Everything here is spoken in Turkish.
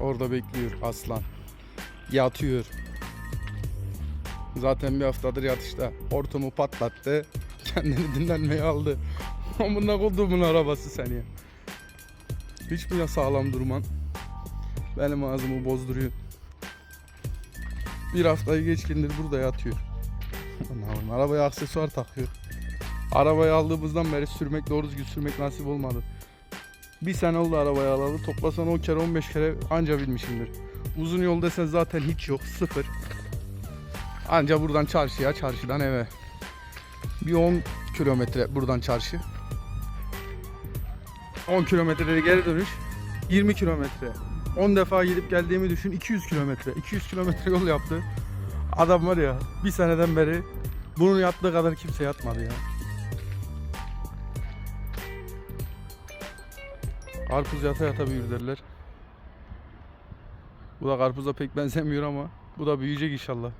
Orada bekliyor aslan. Yatıyor. Zaten bir haftadır yatışta. Hortumu patlattı. Kendini dinlenmeye aldı. Amına koduğumun arabası sen ya. Hiç mi sağlam durman? Benim ağzımı bozduruyor. Bir haftayı geçkindir burada yatıyor. Arabaya aksesuar takıyor. Arabayı aldığımızdan beri sürmek doğru düzgün sürmek nasip olmadı. Bir sene oldu arabayı alalı. Toplasan 10 kere 15 kere anca binmişimdir. Uzun yol desen zaten hiç yok. Sıfır. Anca buradan çarşıya, çarşıdan eve. Bir 10 kilometre buradan çarşı. 10 kilometrede geri dönüş. 20 kilometre. 10 defa gidip geldiğimi düşün. 200 kilometre. 200 kilometre yol yaptı. Adam var ya bir seneden beri bunun yaptığı kadar kimse yatmadı ya. Karpuz yata yata büyür derler. Bu da karpuza pek benzemiyor ama bu da büyüyecek inşallah.